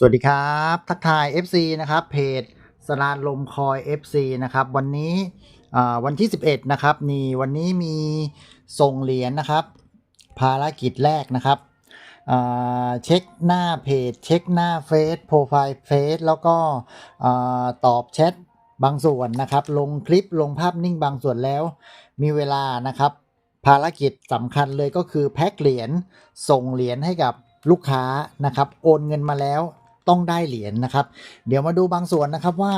สวัสดีครับ ทักทาย FC นะครับ เพจสลานลมคอย FC นะครับ วันนี้วันที่ 11 นะครับ นี่วันนี้มีส่งเหรียญนะครับ ภารกิจแรกนะครับเช็คหน้าเพจ เช็คหน้าเฟซโปรไฟล์เฟซแล้วก็ตอบแชทบางส่วนนะครับ ลงคลิปลงภาพนิ่งบางส่วนแล้ว มีเวลานะครับ ภารกิจสำคัญเลยก็คือแพ็คเหรียญส่งเหรียญให้กับลูกค้านะครับ โอนเงินมาแล้ว ต้องได้เหรียญนะครับ เดี๋ยวมาดูบางส่วนนะครับว่า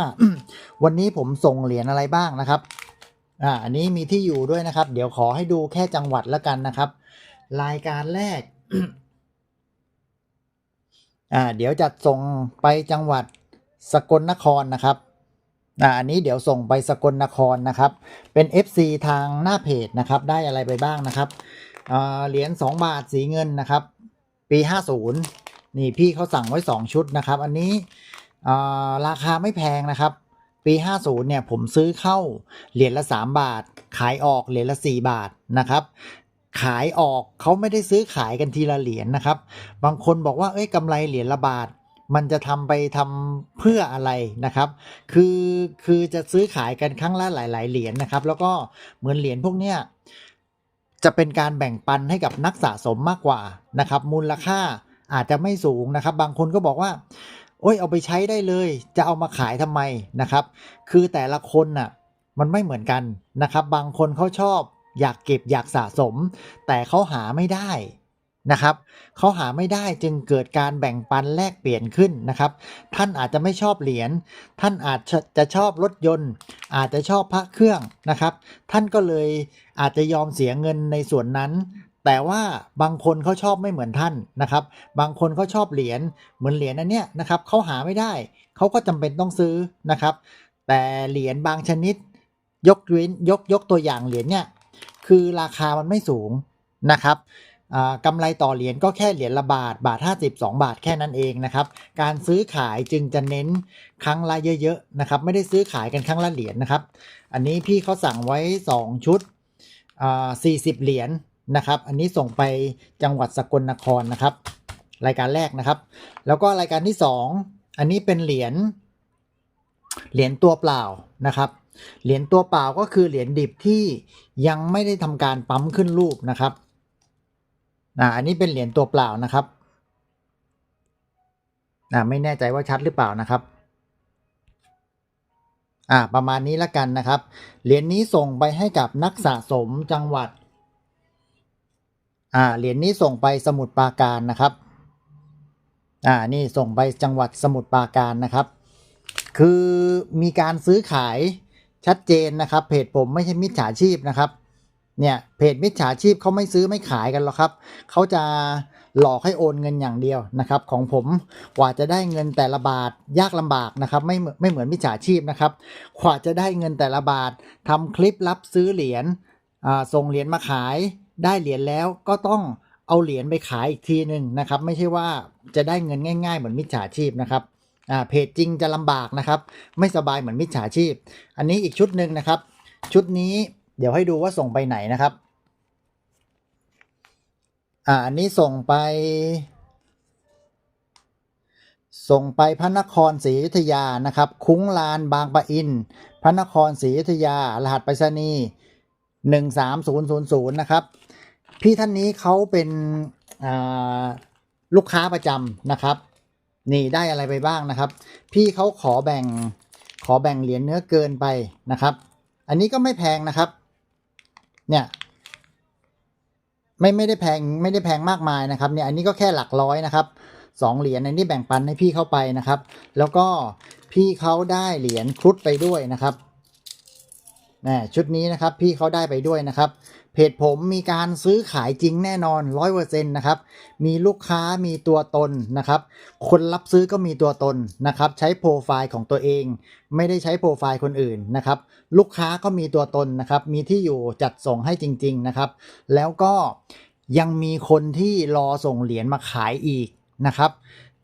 วันนี้ผมส่งเหรียญอะไรบ้างนะครับอ่าอันนี้มีที่อยู่ด้วยนะครับ เดี๋ยวขอให้ดูแค่จังหวัดแล้วกันนะครับ รายการแรกอ่าเดี๋ยวจัดส่งไปจังหวัดสกลนครนะครับอ่าอันนี้เดี๋ยวส่งไปสกลนครนะครับ เป็น FC ทางหน้าเพจนะครับ ได้อะไรไปบ้างนะครับเหรียญ2บาทสีเงินนะครับ ปี 50 นี่พี่เขาสั่งไว้ 2 ชุดนะครับ อันนี้ราคาไม่แพงนะครับ ปี 50 เนี่ย ผมซื้อเข้าเหรียญละ 3 บาท ขายออกเหรียญละ 4 บาทนะครับ ขายออกเขาไม่ได้ซื้อขายกันทีละเหรียญนะครับ บางคนบอกว่าเอ้ยกำไรเหรียญละบาทมันจะทำไปทำเพื่ออะไรนะครับ คือคือจะซื้อขายกันครั้งละหลาย ๆ เหรียญนะครับ แล้วก็เหมือนเหรียญพวกเนี้ยจะเป็นการแบ่งปันให้กับนักสะสมมากกว่านะครับ มูลค่า อาจจะไม่สูงนะครับ บางคนก็บอกว่า โอ้ยเอาไปใช้ได้เลย จะเอามาขายทำไมนะครับ คือแต่ละคนน่ะมันไม่เหมือนกันนะครับ บางคนเขาชอบ อยากเก็บอยากสะสม แต่เขาหาไม่ได้นะครับเขาหาไม่ได้จึงเกิดการแบ่งปันแลกเปลี่ยนขึ้นนะครับ ท่านอาจจะไม่ชอบเหรียญท่านอาจจะชอบรถยนต์ อาจจะชอบพระเครื่องนะครับ ท่านก็เลยอาจจะยอมเสียเงินในส่วนนั้น แต่ว่าบางคนเขาชอบไม่เหมือนท่านนะครับ บางคนเขาชอบเหรียญเหมือนเหรียญอันเนี้ยนะครับเขาหาไม่ได้เขาก็จำเป็นต้องซื้อนะครับ แต่เหรียญบางชนิดยกเว้นยกยกตัวอย่างเหรียญเนี่ยคือราคามันไม่สูงนะครับอ่ากำไรต่อเหรียญก็แค่เหรียญละบาทบาท 52 บาทแค่นั้นเองนะครับ การซื้อขายจึงจะเน้นครั้งละเยอะๆนะครับ ไม่ได้ซื้อขายกันครั้งละเหรียญนะครับ อันนี้พี่เขาสั่งไว้ 2 ชุดอ่า40 เหรียญ นะครับ อันนี้ส่งไปจังหวัดสกลนครนะครับ รายการแรกนะครับ แล้วก็รายการที่ 2 อันนี้เป็นเหรียญเหรียญตัวเปล่านะครับเหรียญตัวเปล่าก็คือเหรียญดิบที่ยังไม่ได้ทำการปั๊มขึ้นรูปนะครับอ่าอันนี้เป็นเหรียญตัวเปล่านะครับอ่าไม่แน่ใจว่าชัดหรือเปล่านะครับอ่าประมาณนี้ละกันนะครับ เหรียญนี้ส่งไปให้กับนักสะสมจังหวัด อ่าเหรียญนี้ส่งไปสมุทรปราการนะครับอ่านี่ส่งไปจังหวัดสมุทรปราการนะครับ คือมีการซื้อขายชัดเจนนะครับ เพจผมไม่ใช่มิจฉาชีพนะครับเนี่ยเพจมิจฉาชีพเขาไม่ซื้อไม่ขายกันหรอกครับเขาจะหลอกให้โอนเงินอย่างเดียวนะครับ ของผมกว่าจะได้เงินแต่ละบาทยากลำบากนะครับ ไม่ไม่เหมือนมิจฉาชีพนะครับกว่าจะได้เงินแต่ละบาททำคลิปรับซื้อเหรียญอ่าส่งเหรียญมาขาย ได้เหรียญแล้วก็ต้องเอาเหรียญไปขายอีกทีหนึ่งนะครับ ไม่ใช่ว่าจะได้เงินง่าย ๆ เหมือนมิจฉาชีพนะครับอ่าเพจจริงจะลำบากนะครับ ไม่สบายเหมือนมิจฉาชีพ อันนี้อีกชุดหนึ่งนะครับ ชุดนี้เดี๋ยวให้ดูว่าส่งไปไหนนะครับอ่าอันนี้ส่งไป ส่งไปพระนครศรีอยุธยานะครับ คุ้งลานบางปะอิน พระนครศรีอยุธยา รหัสไปรษณีย์หนึ่งสามศูนย์ศูนย์ศูนย์นะครับ พี่ท่านนี้เขาเป็นลูกค้าประจำนะครับ นี่ได้อะไรไปบ้างนะครับ พี่เขาขอแบ่งขอแบ่งเหรียญเนื้อเกินไปนะครับ อันนี้ก็ไม่แพงนะครับ เนี่ย ไม่ไม่ได้แพงไม่ได้แพงมากมายนะครับ เนี่ยอันนี้ก็แค่หลักร้อยนะครับสองเหรียญอันนี้แบ่งปันให้พี่เข้าไปนะครับ แล้วก็พี่เขาได้เหรียญครุฑไปด้วยนะครับนี่ชุดนี้นะครับ พี่เขาได้ไปด้วยนะครับ เพจผมมีการซื้อขายจริงแน่นอนร้อยเปอร์เซ็นต์นะครับ มีลูกค้ามีตัวตนนะครับ คนรับซื้อก็มีตัวตนนะครับ ใช้โปรไฟล์ของตัวเอง ไม่ได้ใช้โปรไฟล์คนอื่นนะครับ ลูกค้าก็มีตัวตนนะครับ มีที่อยู่จัดส่งให้จริง ๆนะครับ แล้วก็ยังมีคนที่รอส่งเหรียญมาขายอีกนะครับ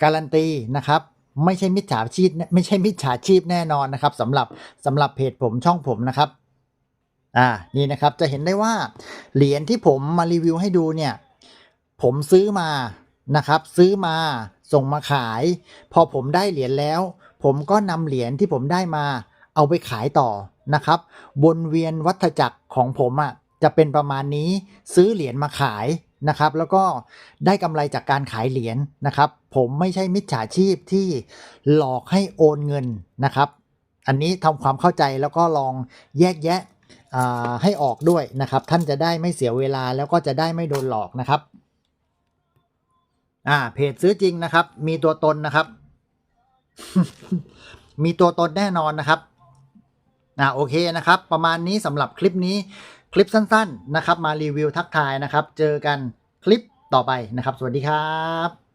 การันตีนะครับไม่ใช่มิจฉาชีพไม่ใช่มิจฉาชีพแน่นอนนะครับสำหรับสำหรับเพจผมช่องผมนะครับ อ่านี่นะครับจะเห็นได้ว่าเหรียญที่ผมมารีวิวให้ดูเนี่ย ผมซื้อมานะครับ ซื้อมาส่งมาขาย พอผมได้เหรียญแล้ว ผมก็นำเหรียญที่ผมได้มา เอาไปขายต่อนะครับวนเวียนวัฏจักรของผมอะ่ะจะเป็นประมาณนี้ซื้อเหรียญมาขายนะครับ แล้วก็ได้กำไรจากการขายเหรียญนะครับ ผมไม่ใช่มิจฉาชีพที่หลอกให้โอนเงินนะครับ อันนี้ทำความเข้าใจแล้วก็ลองแยกแยะ ให้ออกด้วยนะครับ ท่านจะได้ไม่เสียเวลาแล้วก็จะได้ไม่โดนหลอกนะครับอ่าเพจซื้อจริงนะครับ มีตัวตนนะครับ มีตัวตนแน่นอนนะครับอ่าโอเคนะครับ ประมาณนี้สำหรับคลิปนี้คลิปสั้น ๆนะครับ มารีวิวทักทายนะครับ เจอกันคลิปต่อไปนะครับ สวัสดีครับ